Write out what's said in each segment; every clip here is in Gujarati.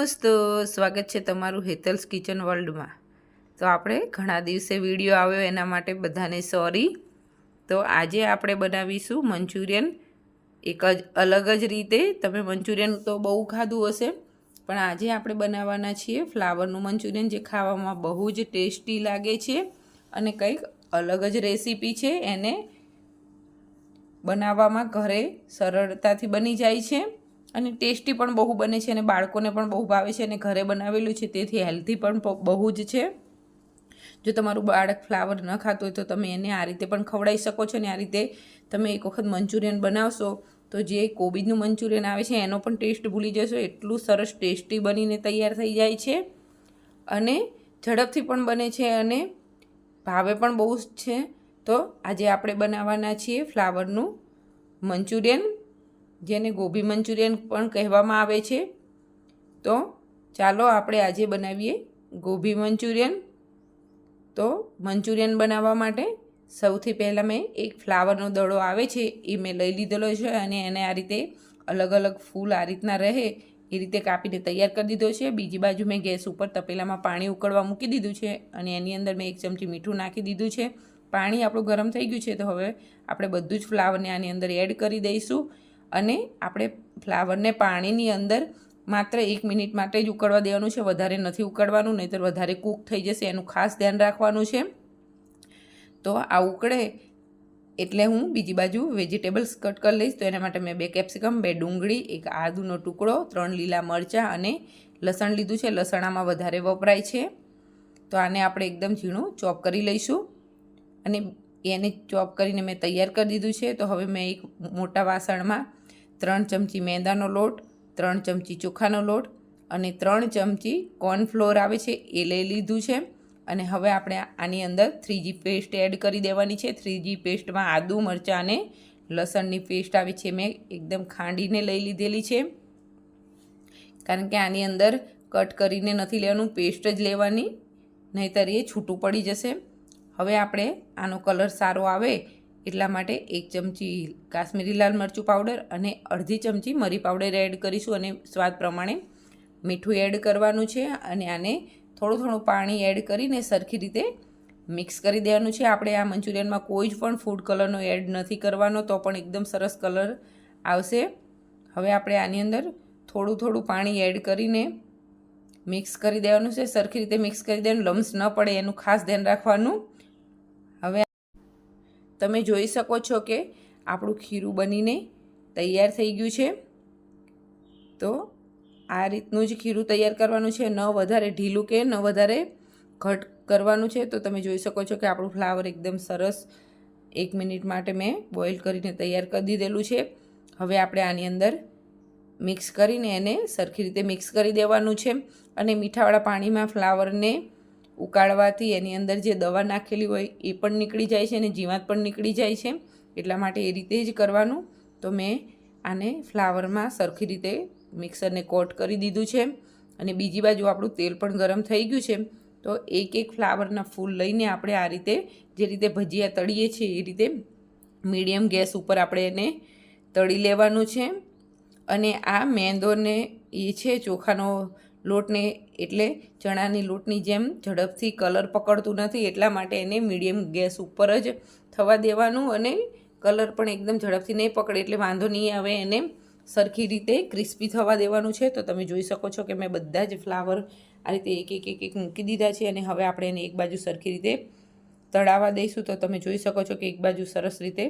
દોસ્તો સ્વાગત છે તમારું હેતલ્સ કિચન વર્લ્ડમાં. તો આપણે ઘણા દિવસે વીડિયો આવ્યો એના માટે બધાને સોરી. તો આજે આપણે બનાવીશું મંચુરિયન. એક જ, અલગ જ રીતે. તમે મંચુરિયન તો બહુ ખાધું હશે, પણ આજે આપણે બનાવવાના છીએ ફ્લાવરનું મંચુરિયન જે ખાવામાં બહુ જ ટેસ્ટી લાગે છે અને કંઈક અલગ જ રેસીપી છે. એને બનાવવામાં ઘરે સરળતાથી બની જાય છે. અને ટેસ્ટી પણ બહુ બને છે અને બાળકોને પણ બહુ ભાવે છે અને ઘરે બનાવેલું છે તેથી હેલ્ધી પણ બહુ જ છે. જો તમારું બાળક ફ્લાવર ન ખાતું હોય તો તમે એને આ રીતે પણ ખવડાવી શકો છો અને આ રીતે તમે એક વખત મંચુરિયન બનાવશો તો જે કોબીજનું મંચુરિયન આવે છે એનો પણ ટેસ્ટ ભૂલી જશો. એટલું સરસ ટેસ્ટી બનીને તૈયાર થઈ જાય છે અને ઝડપથી પણ બને છે અને ભાવે પણ બહુ જ છે. તો આજે આપણે બનાવવાના છીએ ફ્લાવરનું મંચુરિયન. જેને ગોભી મંચુરિયન પણ કહેવામાં આવે છે. તો ચાલો આપણે આજે બનાવીએ ગોભી મંચુરિયન. તો મંચુરિયન બનાવવા માટે સૌથી પહેલાં મેં એક ફ્લાવરનો દડો આવે છે એ મેં લઈ લીધેલો છે અને એને આ રીતે અલગ અલગ ફૂલ આ રીતના રહે એ રીતે કાપીને તૈયાર કરી દીધો છે. બીજી બાજુ મેં ગેસ ઉપર તપેલામાં પાણી ઉકળવા મૂકી દીધું છે અને એની અંદર મેં એક ચમચી મીઠું નાખી દીધું છે. પાણી આપણું ગરમ થઈ ગયું છે તો હવે આપણે બધું જ ફ્લાવરને આની અંદર એડ કરી દઈશું. અને આપણે ફ્લાવરને પાણીની અંદર માત્ર એક મિનિટ માટે જ ઉકળવા દેવાનું છે. વધારે નથી ઉકળવાનું, નહીંતર વધારે કૂક થઈ જશે. એનું ખાસ ધ્યાન રાખવાનું છે. તો આ ઉકળે એટલે હું બીજી બાજુ વેજીટેબલ્સ કટ કરી લઈશ. તો એના માટે મેં બે કેપ્સિકમ, બે ડુંગળી, એક આદુનો ટુકડો, ત્રણ લીલા મરચાં અને લસણ લીધું છે. લસણામાં વધારે વપરાય છે. તો આને આપણે એકદમ ઝીણું ચોપ કરી લઈશું. અને એને ચોપ કરીને મેં તૈયાર કરી દીધું છે. તો હવે મેં એક મોટા વાસણમાં ત્રણ ચમચી મેંદાનો લોટ, ત્રણ ચમચી ચોખાનો લોટ અને ત્રણ ચમચી કોર્નફ્લોર આવે છે એ લઈ લીધું છે. અને હવે આપણે આની અંદર થ્રીજી પેસ્ટ એડ કરી દેવાની છે. થ્રીજી પેસ્ટમાં આદુ, મરચાં અને લસણની પેસ્ટ આવી છે. મેં એકદમ ખાંડીને લઈ લીધેલી છે. કારણ કે આની અંદર કટ કરીને નથી લેવાનું, પેસ્ટ જ લેવાની. નહીંતર એ છૂટું પડી જશે. હવે આપણે આનો કલર સારો આવે એટલા માટે એક ચમચી કાશ્મીરી લાલ મરચું પાવડર અને અડધી ચમચી મરી પાવડર એડ કરીશું અને સ્વાદ પ્રમાણે મીઠું એડ કરવાનું છે અને આને થોડું થોડું પાણી એડ કરીને સરખી રીતે મિક્સ કરી દેવાનું છે. આપણે આ મંચુરિયનમાં કોઈ જ પણ ફૂડ કલરનો એડ નથી કરવાનો, તો પણ એકદમ સરસ કલર આવશે. હવે આપણે આની અંદર થોડું થોડું પાણી એડ કરીને મિક્સ કરી દેવાનું છે. સરખી રીતે મિક્સ કરી દેવાનું, લમ્સ ન પડે, એનું ખાસ ધ્યાન રાખવાનું. તમે જોઈ શકો છો કે આપણું ખીરું બનીને તૈયાર થઈ ગયું છે. તો આ રીતનું જ ખીરું તૈયાર કરવાનું છે. ન વધારે ઢીલું કે ન વધારે ઘટ કરવાનું છે. તો તમે જોઈ શકો છો કે આપણું ફ્લાવર એકદમ સરસ એક મિનિટ માટે મેં બોઇલ કરીને તૈયાર કરી દીધેલું છે. હવે આપણે આની અંદર મિક્સ કરીને એને સરખી રીતે મિક્સ કરી દેવાનું છે. અને મીઠાવાળા પાણીમાં ફ્લાવરને ઉકાળવાથી એની અંદર જે દવા નાખેલી હોય એ પણ નીકળી જાય છે અને જીવાત પણ નીકળી જાય છે. એટલા માટે એ રીતે જ કરવાનું. તો મેં આને ફ્લાવરમાં સરખી રીતે મિક્સરને કોટ કરી દીધું છે. અને બીજી બાજુ આપણું તેલ પણ ગરમ થઈ ગયું છે. તો એક એક ફ્લાવરના ફૂલ લઈને આપણે આ રીતે જે રીતે ભજીયા તળીએ છીએ એ રીતે મીડિયમ ગેસ ઉપર આપણે એને તળી લેવાનું છે. અને આ મેંદોને એ છે ચોખાનો લોટને એટલે ચણાની લોટની જેમ ઝડપથી કલર પકડતું નથી, એટલા માટે એને મીડિયમ ગેસ ઉપર જ થવા દેવાનું અને કલર પણ એકદમ ઝડપથી નહીં પકડે, એટલે વાંધો નહીં આવે એને સરખી રીતે ક્રિસ્પી થવા દેવાનું છે. તો તમે જોઈ શકો છો કે મેં બધા જ ફ્લાવર આ રીતે એક એક એક એક મૂકી દીધા છે અને હવે આપણે એને એક બાજુ સરખી રીતે તળાવવા દઈશું. તો તમે જોઈ શકો છો કે એક બાજુ સરસ રીતે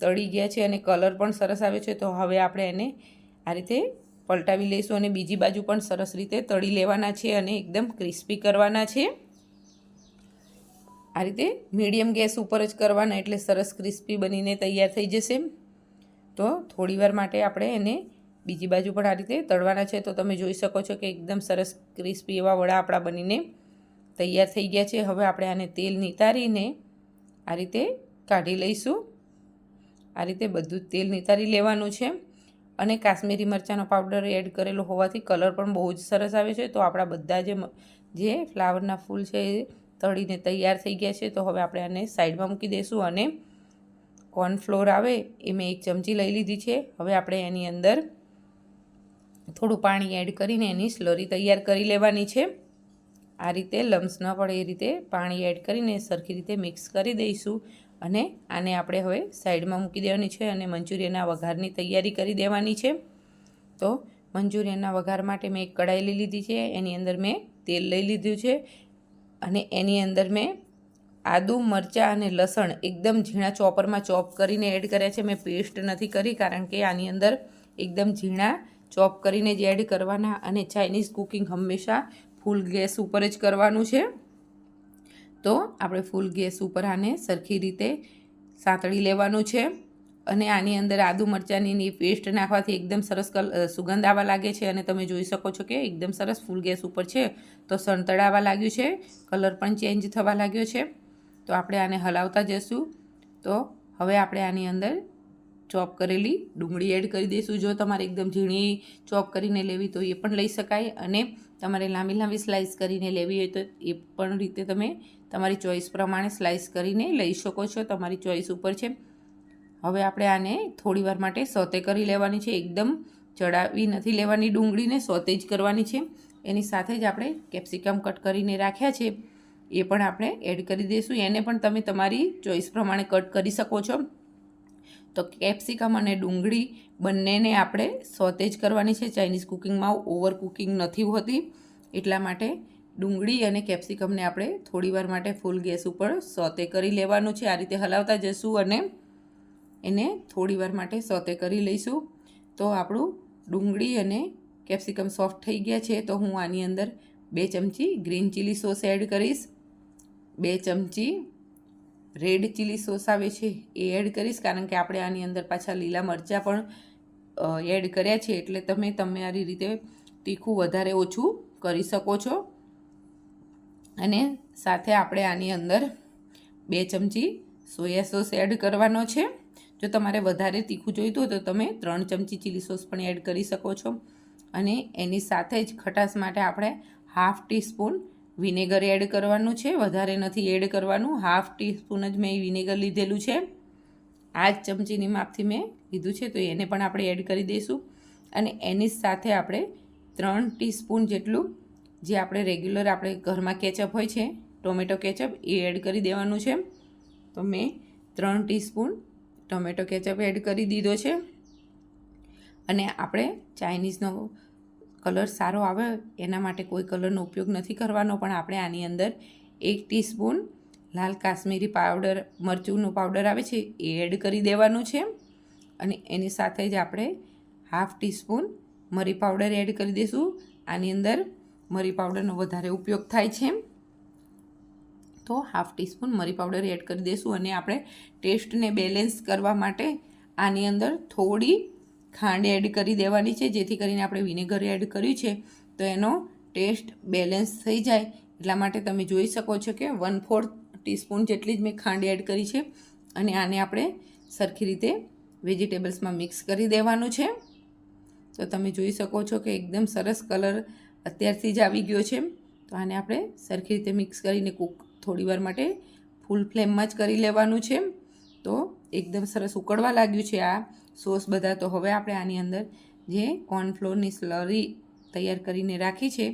તળી ગયા છે અને કલર પણ સરસ આવે છે. તો હવે આપણે એને આ રીતે પલટાવી લઈશું અને બીજી બાજુ પણ સરસ રીતે તળી લેવાના છે અને એકદમ ક્રિસ્પી કરવાના છે. આ રીતે મીડિયમ ગેસ ઉપર જ કરવાના એટલે સરસ ક્રિસ્પી બનીને તૈયાર થઈ જશે. તો થોડીવાર માટે આપણે એને બીજી બાજુ પણ આ રીતે તળવાના છે. તો તમે જોઈ શકો છો કે એકદમ સરસ ક્રિસ્પી એવા વડા આપણા બનીને તૈયાર થઈ ગયા છે. હવે આપણે આને તેલ નિતારીને આ રીતે કાઢી લઈશું. આ રીતે બધું તેલ નિતારી લેવાનું છે. અને કાશ્મીરી મરચાંનો પાવડર એડ કરેલો હોવાથી કલર પણ બહુ જ સરસ આવે છે. તો આપણા બધા જે જે ફ્લાવરના ફૂલ છે એ તળીને તૈયાર થઈ ગયા છે. તો હવે આપણે આને સાઈડમાં મૂકી દઈશું અને કોર્નફ્લોર આવે એ મેં એક ચમચી લઈ લીધી છે. હવે આપણે એની અંદર થોડું પાણી એડ કરીને એની સ્લરી તૈયાર કરી લેવાની છે. આ રીતે લમ્સ ન પડે એ રીતે પાણી એડ કરીને સરખી રીતે મિક્સ કરી દઈશું. અને આને આપણે હવે સાઈડમાં મૂકી દેવાની છે અને મંચુરિયનના વઘારની તૈયારી કરી દેવાની છે. તો મંચુરિયનના વઘાર માટે મેં એક કઢાઈ લઈ લીધી છે, એની અંદર મેં તેલ લઈ લીધું છે અને એની અંદર મેં આદુ, મરચાં અને લસણ એકદમ ઝીણા ચોપરમાં ચોપ કરીને એડ કર્યા છે. મેં પેસ્ટ નથી કરી કારણ કે આની અંદર એકદમ ઝીણા ચોપ કરીને જ એડ કરવાના અને ચાઇનીઝ કુકિંગ હંમેશા ફૂલ ગેસ ઉપર જ કરવાનું છે. તો આપણે ફૂલ ગેસ ઉપર આને સરખી રીતે સાંતળી લેવાનું છે અને આની અંદર આદુ મરચાંની પેસ્ટ નાખવાથી એકદમ સરસ સુગંધ આવવા લાગે છે અને તમે જોઈ શકો છો કે એકદમ સરસ ફૂલ ગેસ ઉપર છે તો સણતળાવા લાગ્યું છે, કલર પણ ચેન્જ થવા લાગ્યો છે. તો આપણે આને હલાવતા જઈશું. તો હવે આપણે આની અંદર ચોપ કરેલી ડુંગળી એડ કરી દઈશું. જો તમારે એકદમ ઝીણી ચોપ કરીને લેવી તો એ પણ લઈ શકાય અને તમારે લાંબી લાંબી સ્લાઇસ કરીને લેવી હોય તો એ પણ રીતે તમે તમારી ચોઈસ પ્રમાણે સ્લાઇસ કરીને લઈ શકો છો, તમારી ચોઈસ ઉપર છે. હવે આપણે આને થોડીવાર માટે સોતે કરી લેવાની છે, એકદમ ચડાવી નથી લેવાની, ડુંગળીને સોતે જ કરવાની છે. એની સાથે જ આપણે કેપ્સિકમ કટ કરીને રાખ્યા છે. એ પણ આપણે એડ કરી દઈશું. એને પણ તમે તમારી ચોઈસ પ્રમાણે કટ કરી શકો છો. તો કેપ્સિકમ અને ડુંગળી બંનેને આપણે સોતે જ કરવાની છે. ચાઇનીઝ કુકિંગમાં ઓવર કુકિંગ નથી હોતી. એટલા માટે ડુંગળી અને કેપ્સિકમને આપણે થોડીવાર માટે ફૂલ ગેસ ઉપર સોતે કરી લેવાનું છે. આ રીતે હલાવતા જશું અને એને થોડીવાર માટે સોતે કરી લઈશું. તો આપણું ડુંગળી અને કેપ્સિકમ સોફ્ટ થઈ ગયા છે. તો હું આની અંદર બે ચમચી ગ્રીન ચીલી સોસ એડ કરીશ. બે ચમચી રેડ ચીલી સોસ આવે છે એ એડ કરીશ. કારણ કે આપણે આની અંદર પાછા લીલા મરચાં પણ એડ કર્યા છે. એટલે તમે તમારી રીતે તીખું વધારે ઓછું કરી શકો છો. અને સાથે આપણે આની અંદર બે ચમચી સોયા સોસ એડ કરવાનો છે. જો તમારે વધારે તીખું જોઈતું હોય તો તમે ત્રણ ચમચી ચીલી સોસ પણ એડ કરી શકો છો. અને એની સાથે જ ખટાશ માટે આપણે હાફ ટીસ્પૂન વિનેગર એડ કરવાનું છે. વધારે નથી એડ કરવાનું. હાફ ટીસ્પૂન જ મેં વિનેગર લીધેલું છે. આ જ ચમચીની માપથી મેં લીધું છે. તો એને પણ આપણે એડ કરી દઈશું. અને એની સાથે આપણે ત્રણ ટીસ્પૂન જેટલું જે આપણે રેગ્યુલર આપણે ઘરમાં કેચઅપ હોય છે ટોમેટો કેચઅપ એ એડ કરી દેવાનું છે. તો મેં ત્રણ ટીસ્પૂન ટોમેટો કેચઅપ એડ કરી દીધો છે. અને આપણે ચાઇનીઝનો કલર સારો આવે એના માટે કોઈ કલરનો ઉપયોગ નથી કરવાનો, પણ આપણે આની અંદર એક ટીસ્પૂન લાલ કાશ્મીરી પાવડર મરચુંનો પાવડર આવે છે, એ એડ કરી દેવાનું છે. અને એની સાથે જ આપણે હાફ ટીસ્પૂન મરી પાવડર એડ કરી દઈશું. આની અંદર મરી પાવડરનો વધારે ઉપયોગ થાય છે. તો હાફ ટીસ્પૂન મરી પાવડર એડ કરી દઈશું અને આપણે ટેસ્ટને બેલેન્સ કરવા માટે આની અંદર થોડી ખાંડ એડ કરી દેવાની છે, જેથી કરીને આપણે વિનેગર એડ કર્યું છે, તો એનો ટેસ્ટ બેલેન્સ થઈ જાય. એટલા માટે તમે જોઈ શકો છો કે વન ફોર્થ ટીસ્પૂન જેટલી જ મેં ખાંડ એડ કરી છે અને આને આપણે સરખી રીતે વેજીટેબલ્સમાં મિક્સ કરી દેવાનું છે. તો તમે જોઈ શકો છો કે એકદમ સરસ કલર અત્યારથી જ આવી ગયો છે તો આને આપણે સરખી રીતે મિક્સ કરીને કૂક થોડીવાર માટે ફૂલ ફ્લેમમાં જ કરી લેવાનું છે તો એકદમ સરસ ઉકળવા લાગ્યું છે આ સોસ બધા. તો હવે આપણે આની અંદર જે કોર્નફ્લોરની સ્લરી તૈયાર કરીને રાખી છે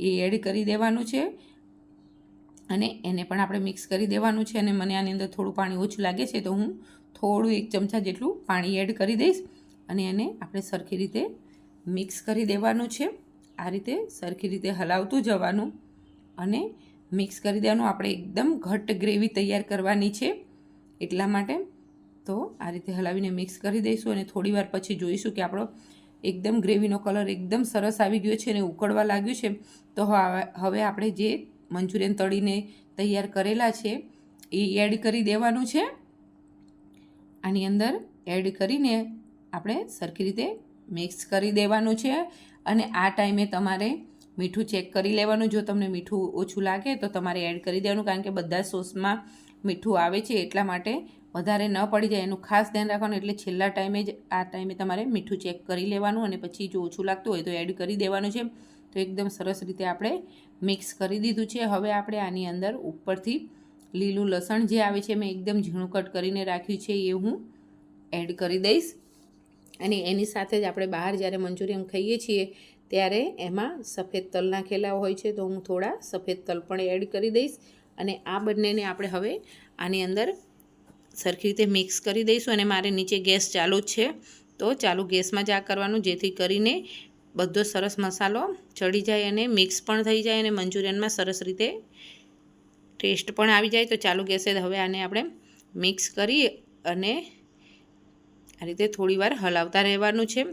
એ એડ કરી દેવાનું છે. અને એને પણ આપણે મિક્સ કરી દેવાનું છે અને મને આની અંદર થોડું પાણી ઓછું લાગે છે તો હું થોડું એક ચમચા જેટલું પાણી એડ કરી દઈશ અને એને આપણે સરખી રીતે મિક્સ કરી દેવાનું છે. આ રીતે સરખી રીતે હલાવતું જવાનું અને મિક્સ કરી દેવાનું. આપણે એકદમ ઘટ્ટ ગ્રેવી તૈયાર કરવાની છે એટલા માટે. તો આ રીતે હલાવીને મિક્સ કરી દઈશું અને થોડીવાર પછી જોઈશું કે આપણો એકદમ ગ્રેવીનો કલર એકદમ સરસ આવી ગયો છે અને ઉકળવા લાગ્યું છે. તો હવે આપણે જે મંચુરિયન તળીને તૈયાર કરેલા છે એ એડ કરી દેવાનું છે. આની અંદર એડ કરીને આપણે સરખી રીતે મિક્સ કરી દેવાનું છે. અને આ ટાઈમે તમારે મીઠું ચેક કરી લેવાનું. જો તમને મીઠું ઓછું લાગે તો તમારે એડ કરી દેવાનું, કારણ કે બધા સોસમાં મીઠું આવે છે એટલા માટે વધારે ન પડી જાય. એનું ખાસ ધ્યાન રાખવાનું એટલે છેલ્લા ટાઈમે જ આ ટાઈમે તમારે મીઠું ચેક કરી લેવાનું અને પછી જો ઓછું લાગતું હોય તો એડ કરી દેવાનું છે. તો એકદમ સરસ રીતે આપણે મિક્સ કરી દીધું છે. હવે આપણે આની અંદર ઉપરથી લીલું લસણ જે આવે છે, મેં એકદમ ઝીણું કટ કરીને રાખ્યું છે, એ હું એડ કરી દઈશ. અને એની સાથે જ આપણે બહાર જ્યારે મંચુરિયન ખાઈએ છીએ, ત્યારે એમાં સફેદ તલ નાખેલા હોય છે. તો હું થોડા સફેદ તલ પણ એડ કરી દઈશ અને આ બંનેને આપણે હવે આની અંદર સરખી રીતે મિક્સ કરી દઈશું અને મારે નીચે ગેસ ચાલુ જ છે. તો ચાલુ ગેસમાં જ આ કરવાનું, જેથી કરીને બધો સરસ મસાલો ચડી જાય અને મિક્સ પણ થઈ જાય અને મંચુરિયનમાં સરસ રીતે ટેસ્ટ પણ આવી જાય. તો ચાલુ ગેસે હવે આને આપણે મિક્સ કરી અને આ રીતે થોડીવાર હલાવતા રહેવાનું છે.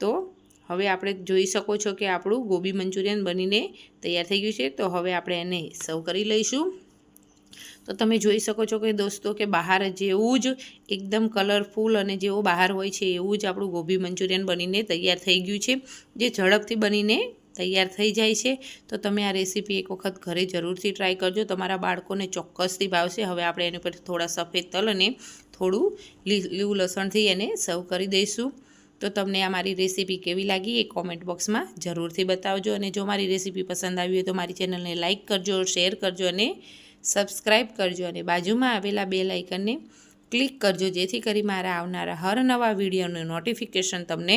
તો હવે આપણે જોઈ શકો છો કે આપણું ગોબી મંચુરિયન બનીને તૈયાર થઈ ગયું છે. તો હવે આપણે એને સર્વ કરી લઈશું. તો તમે જોઈ શકો છો કે દોસ્તો કે બહાર જેવું જ એકદમ કલરફુલ અને જેવું બહાર હોય છે એવું જ આપણું ગોબી મંચુરિયન બનીને તૈયાર થઈ ગયું છે. જે ઝડપથી બનીને તૈયાર થઈ જાય છે. તો તમે આ રેસીપી એક વખત ઘરે જરૂરથી ટ્રાય કરજો. તમારા બાળકોને ચોક્કસથી ભાવશે. હવે આપણે એની પર થોડા સફેદ તલ અને થોડું લીલું લસણથી એને સર્વ કરી દઈશું. તો તમને આ મારી રેસીપી કેવી લાગી એ કોમેન્ટ બોક્સમાં જરૂરથી બતાવજો. અને જો મારી રેસીપી પસંદ આવી હોય તો મારી ચેનલને લાઇક કરજો, શેર કરજો અને સબસ્ક્રાઈબ કરજો. અને બાજુમાં આવેલા બે લાઇકનને ક્લિક કરજો, જેથી કરી મારા આવનારા હર નવા વિડીયોનું નોટિફિકેશન તમને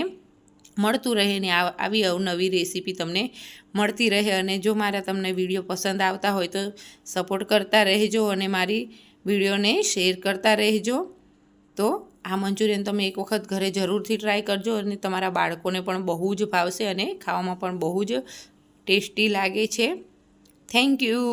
મળતું રહે ને આવી અવનવી રેસીપી તમને મળતી રહે. અને જો મારા તમને વીડિયો પસંદ આવતા હોય તો સપોર્ટ કરતા રહેજો. અને મારી વિડીયોને શેર કરતા રહેજો. તો આ મંચુરિયન તમે એક વખત ઘરે જરૂરથી ટ્રાય કરજો અને તમારા બાળકોને પણ બહુ જ ભાવશે અને ખાવામાં પણ બહુ જ ટેસ્ટી લાગે છે. Thank you